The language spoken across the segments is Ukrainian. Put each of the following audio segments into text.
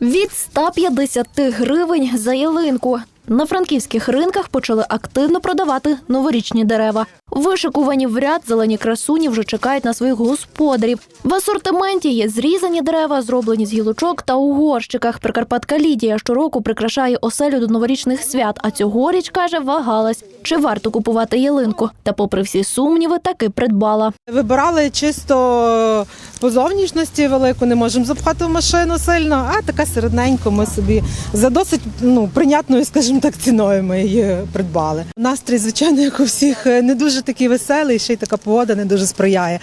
Від 150 гривень за ялинку. На франківських ринках почали активно продавати новорічні дерева. Вишикувані в ряд зелені красуні вже чекають на своїх господарів. В асортименті є зрізані дерева, зроблені з гілочок та у горщиках. Прикарпатка Лідія щороку прикрашає оселю до новорічних свят, а цьогоріч каже, вагалась, чи варто купувати ялинку. Та, попри всі сумніви, таки придбала. Вибирали чисто по зовнішності велику, не можемо запхати в машину сильно, а така середненько ми собі за досить ну, прийнятною, скажімо так, ціною ми її придбали. Настрій, звичайно, як у всіх, не дуже такий веселий, ще й така погода не дуже сприяє.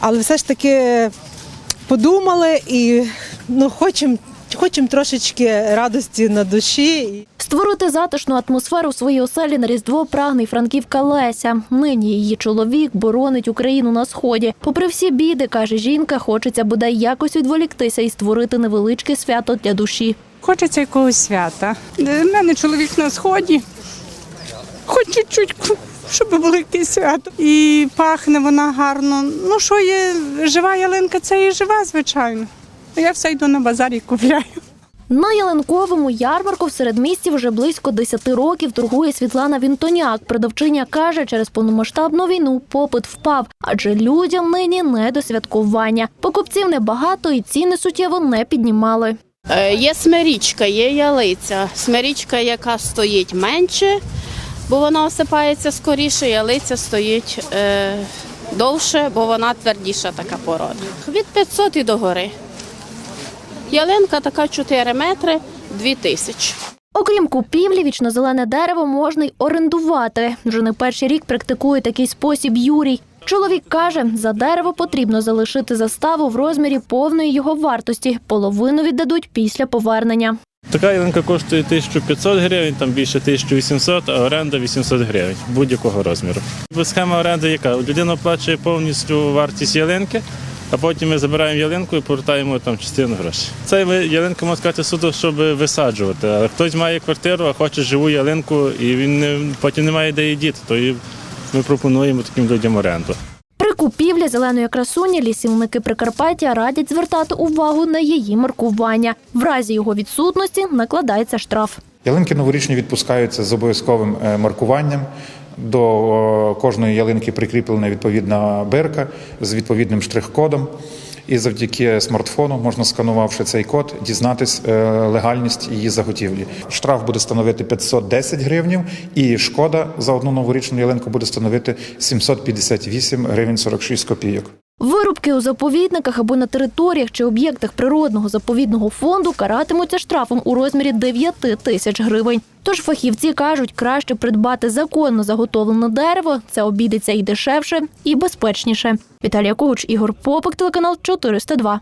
Але все ж таки подумали і ну, хочемо хочем трошечки радості на душі. Створити затишну атмосферу в своїй оселі на Різдво прагне франківка Леся. Нині її чоловік боронить Україну на сході. Попри всі біди, каже жінка, хочеться бодай якось відволіктися і створити невеличке свято для душі. Хочеться якогось свята. У мене чоловік на сході. Хоч чуть-чуть, щоб було якесь свято. І пахне вона гарно. Ну що є, жива ялинка, це і жива, звичайно. Я все йду на базар і купляю. На ялинковому ярмарку в середмісті вже близько 10 років торгує Світлана Вінтоняк. Продавчиня каже, через повномасштабну війну попит впав, адже людям нині не до святкування. Покупців небагато і ціни суттєво не піднімали. Е, Є смирічка, є ялиця. Смирічка, яка стоїть менше, бо вона осипається скоріше, ялиця стоїть е, довше, бо вона твердіша така порода. Від 500 і до гори. Ялинка така 4 метри, 2 тисячі. Окрім купівлі, вічнозелене дерево можна й орендувати. Вже не перший рік практикує такий спосіб Юрій. Чоловік каже, за дерево потрібно залишити заставу в розмірі повної його вартості. Половину віддадуть після повернення. Така ялинка коштує 1500 гривень, там більше 1800, а оренда 800 гривень будь-якого розміру. Схема оренди яка? Людина оплачує повністю вартість ялинки, а потім ми забираємо ялинку і повертаємо там частину грошей. Це ви- ялинка можна сказати суду, щоб висаджувати. Але хтось має квартиру, а хоче живу ялинку, і він не, потім не має де її діти, то і ми пропонуємо таким людям оренду. При купівлі зеленої красуні лісівники Прикарпаття радять звертати увагу на її маркування. В разі його відсутності накладається штраф. Ялинки новорічні відпускаються з обов'язковим е, маркуванням. До е, кожної ялинки прикріплена відповідна бирка з відповідним штрих-кодом. І завдяки смартфону можна сканувавши цей код, дізнатись е, легальність її заготівлі. Штраф буде становити 510 гривнів, і шкода за одну новорічну ялинку буде становити 758 гривень 46 копійок. Вирубки у заповідниках або на територіях чи об'єктах природного заповідного фонду каратимуться штрафом у розмірі 9 тисяч гривень. Тож фахівці кажуть, краще придбати законно заготовлене дерево. Це обійдеться і дешевше, і безпечніше. Віталія Когуч, Ігор Попик, телеканал 402.